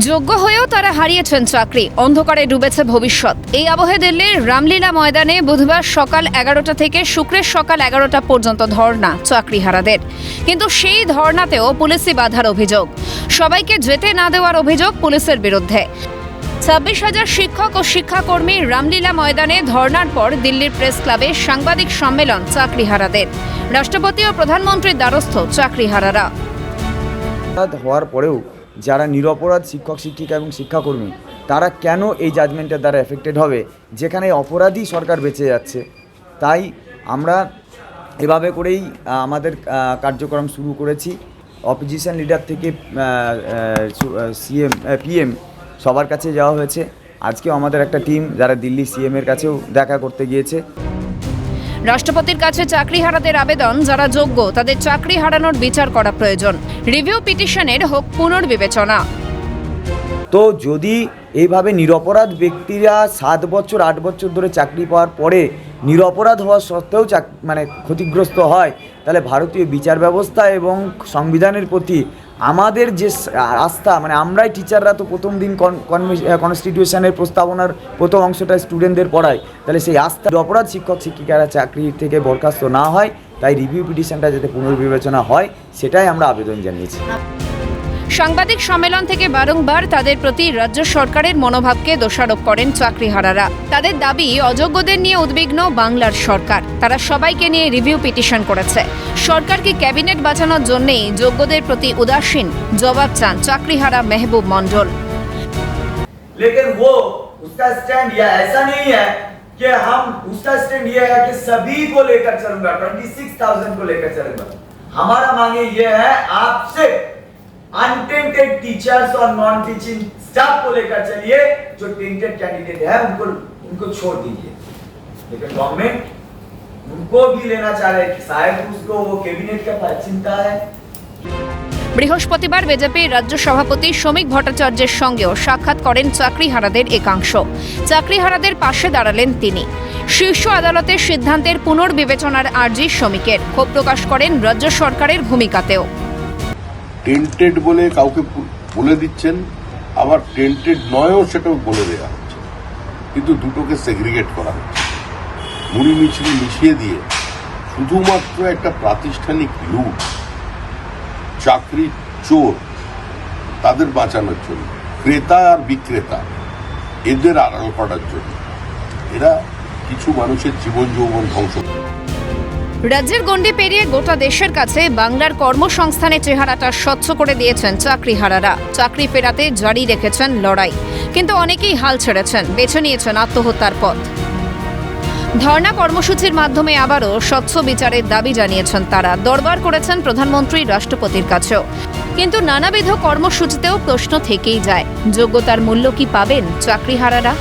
যোগ্য হয়েও তারা হারিয়েছেন চাকরি। অন্ধকারে ডুবেছে ভবিষ্যৎ। এই আবহে দিল্লির রামলীলা ময়দানে বুধবার সকাল এগারোটা থেকে শুক্রের সকাল এগারোটা পর্যন্ত ধর্ণা চাকরিহারাদের। কিন্তু সেই ধর্নাতেও পুলিশি বাধার অভিযোগ। সবাইকে যেতে না দেওয়ার অভিযোগ পুলিশের বিরুদ্ধে। ছাব্বিশ হাজার শিক্ষক ও শিক্ষাকর্মী রামলীলা ময়দানে ধর্নার পর দিল্লির প্রেস ক্লাবে সাংবাদিক সম্মেলন চাকরিহারাদের। রাষ্ট্রপতি ও প্রধানমন্ত্রীর দ্বারস্থ চাকরিহারারা। হওয়ার পরেও যারা নিরপরাধ শিক্ষক, শিক্ষিকা এবং শিক্ষাকর্মী, তারা কেন এই জাজমেন্টের দ্বারা এফেক্টেড হবে? যেখানে অপরাধী সরকার বেঁচে যাচ্ছে। তাই আমরা এভাবে করেই আমাদের কার্যক্রম শুরু করেছি। অপোজিশন লিডার থেকে সিএম পিএম সবার কাছে যাওয়া হয়েছে। আজকেও আমাদের একটা টিম যারা দিল্লি সিএমের কাছেও দেখা করতে গিয়েছে। রাষ্ট্রপতির কাছে চাকরিহারাদের আবেদন, যারা যোগ্য, তাদের চাকরি হারানোর বিচার করা প্রয়োজন। রিভিউ পিটিশনের হোক পুনর্বিবেচনা। তো যদি এইভাবে নিরপরাধ ব্যক্তিরা সাত বছর, আট বছর ধরে চাকরি পাওয়ার পরে নিরপরাধ হওয়া সত্ত্বেও চাক মানে ক্ষতিগ্রস্ত হয়, তাহলে ভারতীয় বিচার ব্যবস্থা এবং সংবিধানের প্রতি আমাদের যে আস্থা মানে আমরাই টিচাররা তো প্রথম দিন কনস্টিটিউশনের প্রস্তাবনার প্রথম অংশটা স্টুডেন্টদের পড়াই তাহলে সেই আস্থা অপরাধ শিক্ষক, শিক্ষিকারা চাকরি থেকে বরখাস্ত না হয়, তাই রিভিউ পিটিশনটা যাতে পুনর্বিবেচনা হয়, সেটাই আমরা আবেদন জানিয়েছি। সাংবাদিক সম্মেলন থেকে বারংবার তাদের প্রতি রাজ্য সরকারের মনোভাবকে দোষারোপ করেন চাকরিহারারা তাদের দাবি অযোগ্যদের নিয়ে উদ্বিগ্ন বাংলার সরকার তারা সবাইকে নিয়ে রিভিউ পিটিশন করেছে সরকারকে ক্যাবিনেট বাঁচানোর জন্যেই যোগ্যদের প্রতি উদাসীন জবাব চান চাকরিহারা মেহবুব মণ্ডল लेकिन वो उसका स्टैंड यह ऐसा नहीं है कि हम उसका स्टैंड ये है कि सभी को लेकर चलूंगा 26,000 को लेकर चलूंगा हमारा मांगे ये है आपसे अनटेंटेड टीचर्स और नॉन टीचिंग स्टाफ को लेकर चलिए जो टेंटेड कैंडिडेट है उनको उनको छोड़ दीजिए लेकिन गवर्नमेंट उनको भी लेना चाह रहे हैं शायद उसको वो कैबिनेट का चिंता है বৃহস্পতিবার বিজেপির রাজ্য সভাপতি শ্রমিক ভট্টাচার্যের সঙ্গেও সাক্ষাৎ করেন চাকরিহারাদের একাংশ চাকরিহারাদের পাশে দাঁড়ালেন তিনি শীর্ষ আদালতের সিদ্ধান্তের পুনর্বিবেচনার আর্জি শ্রমিকের ক্ষোভ প্রকাশ করেন রাজ্য সরকারের ভূমিকাতেও টেন্টেড বলে কাউকে বলে দিচ্ছেন, আবার টেন্টেড নয়ও সেটাও বলে দেওয়া হচ্ছে। কিন্তু দুটোকে সেগ্রিগেট করা হচ্ছে। মুড়ি মিছড়ি মিশিয়ে দিয়ে শুধুমাত্র একটা প্রাতিষ্ঠানিক লুট চাকরি, চোর, তাদের বাঁচানোর জন্য, ক্রেতা আর বিক্রেতা, এদের আড়াল করার জন্য। এরা কিছু মানুষের জীবন যৌবন ধ্বংস করে। রাজ্যের গণ্ডি পেরিয়ে গোটা দেশের কাছে বাংলার কর্মসংস্থানের চেহারাটা স্বচ্ছ করে দিয়েছেন চাকরিহারারা। চাকরি ফেরাতে জারি রেখেছেন লড়াই। কিন্তু অনেকেই হাল ছেড়েছেন, বেছে নিয়েছেন আত্মহত্যার পথ। ধর্ণা কর্মসূচির মাধ্যমে আবারও স্বচ্ছ বিচারের দাবি জানিয়েছেন তারা। দরবার করেছেন প্রধানমন্ত্রী রাষ্ট্রপতির কাছেও। কিন্তু নানাবিধ কর্মসূচিতেও প্রশ্ন থেকেই যায়, যোগ্যতার মূল্য কি পাবেন চাকরিহারারা?